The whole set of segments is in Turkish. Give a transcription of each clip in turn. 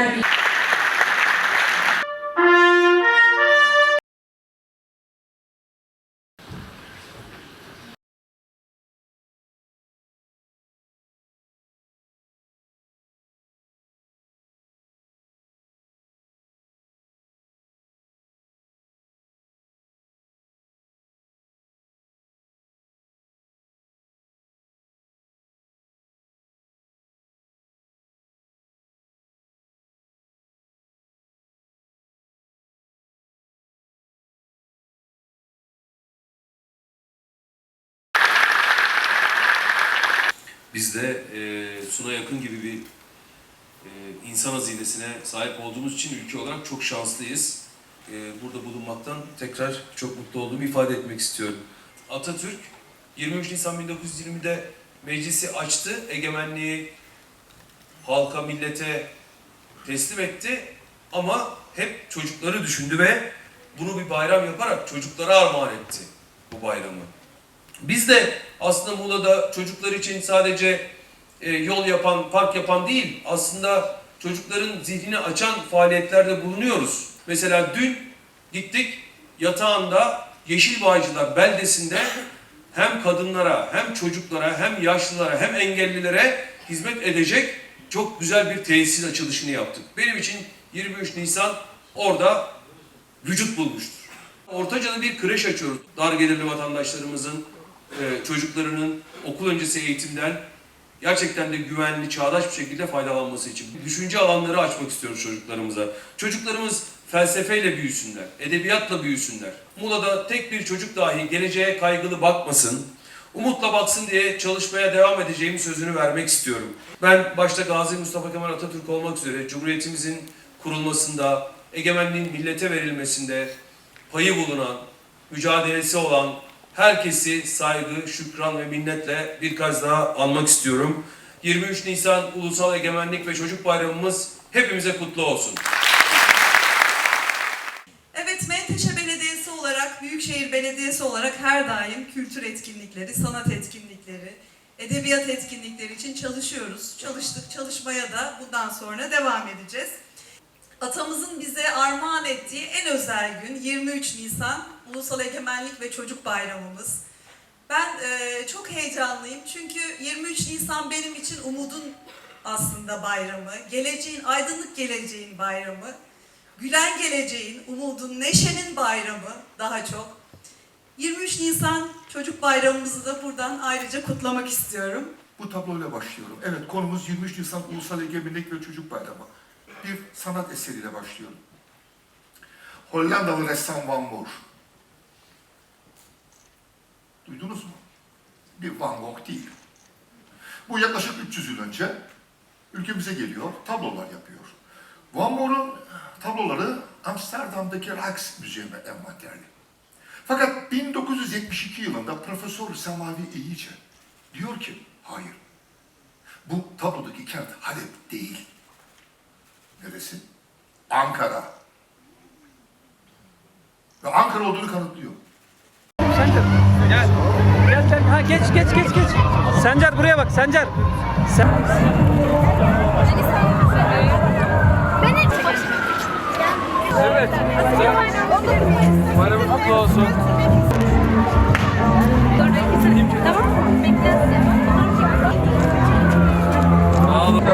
Grazie. Birliği. Biz de e, Suna Yakın gibi bir e, insan hazinesine sahip olduğumuz için ülke olarak çok şanslıyız. E, burada bulunmaktan tekrar çok mutlu olduğumu ifade etmek istiyorum. Atatürk 23 Nisan 1920'de meclisi açtı, egemenliği halka, millete teslim etti ama hep çocukları düşündü ve bunu bir bayram yaparak çocuklara armağan etti bu bayramı. Biz de aslında Muğla'da çocuklar için sadece e, yol yapan, park yapan değil, aslında çocukların zihnini açan faaliyetlerde bulunuyoruz. Mesela dün gittik yatağında Yeşil Bağcılar beldesinde hem kadınlara, hem çocuklara, hem yaşlılara, hem engellilere hizmet edecek çok güzel bir tesisin açılışını yaptık. Benim için 23 Nisan orada vücut bulmuştur. Ortaca'da bir kreş açıyoruz. Dar gelirli vatandaşlarımızın e, çocuklarının okul öncesi eğitimden gerçekten de güvenli, çağdaş bir şekilde faydalanması için. Düşünce alanları açmak istiyoruz çocuklarımıza. Çocuklarımız felsefeyle büyüsünler, edebiyatla büyüsünler. Muğla'da tek bir çocuk dahi geleceğe kaygılı bakmasın, umutla baksın diye çalışmaya devam edeceğim sözünü vermek istiyorum. Ben başta Gazi Mustafa Kemal Atatürk olmak üzere Cumhuriyetimizin kurulmasında, egemenliğin millete verilmesinde payı bulunan, mücadelesi olan herkesi saygı, şükran ve minnetle bir kez daha anmak istiyorum. 23 Nisan Ulusal Egemenlik ve Çocuk Bayramımız hepimize kutlu olsun. Evet, Menteşe Belediyesi olarak, Büyükşehir Belediyesi olarak her daim kültür etkinlikleri, sanat etkinlikleri, edebiyat etkinlikleri için çalışıyoruz. Çalıştık, çalışmaya da bundan sonra devam edeceğiz. Atamızın bize armağan ettiği en özel gün 23 Nisan Ulusal Egemenlik ve Çocuk Bayramımız. Ben e, çok heyecanlıyım çünkü 23 Nisan benim için umudun aslında bayramı, geleceğin, aydınlık geleceğin bayramı. Gülen geleceğin, umudun, neşenin bayramı daha çok. 23 Nisan Çocuk Bayramımızı da buradan ayrıca kutlamak istiyorum. Bu tabloyla başlıyorum. Evet konumuz 23 Nisan Ulusal Egemenlik ve Çocuk Bayramı. Bir sanat eseriyle başlıyorum. Hollandalı ressam Van Moor. Bir Van Gogh değil. Bu yaklaşık 300 yıl önce ülkemize geliyor, tablolar yapıyor. Van Moor'un tabloları Amsterdam'daki Rijksmuseum'e envanterli. Fakat 1972 yılında Profesör Semavi İyice diyor ki, hayır, bu tablodaki kent Halep değil. Neresi? Ankara. Ve Ankara olduğunu kanıtlıyor. Gel. Gel gel. Ha geç geç geç geç. Sencer buraya bak Sencer. Sen... Evet. Bayramın kutlu olsun. Sağ olun.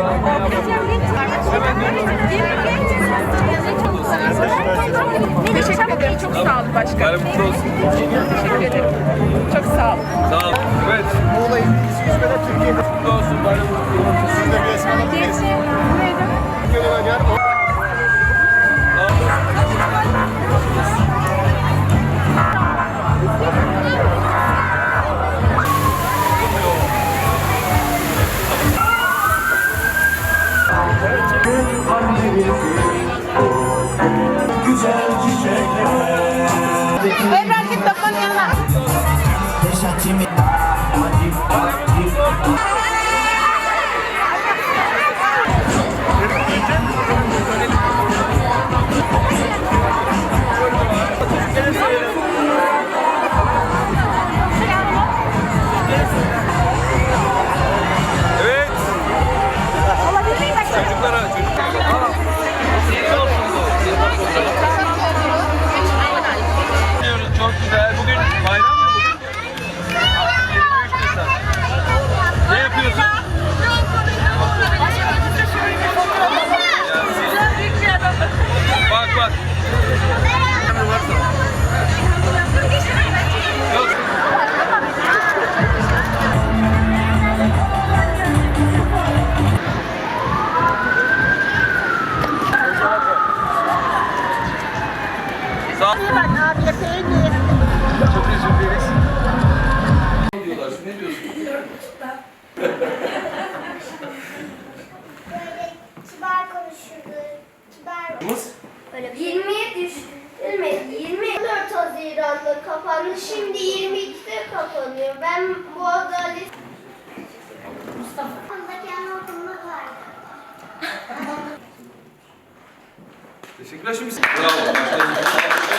Teşekkür ederim. Çok sağ olun başkanım. Olsun. Teşekkür ederim. Çok sağ olun. Sağ olun. Evet. Muğla İzmir'de Türkiye'de Kutlu olsun. Bayram olsun. sizde bir esma alabiliriz. Yer o. Ay, Francisco, Sağ ol. İyi bak afiyet. Çok özür dileriz. Ne diyorlar? Ne diyorsun? Böyle kibar konuşurdu. Kibar. Kız? Böyle 20'ye düştü. 20, 24 Haziran'da kapandı. Şimdi 22'de kapanıyor. Ben bu adalet Teşekkürler şimdi. Bravo.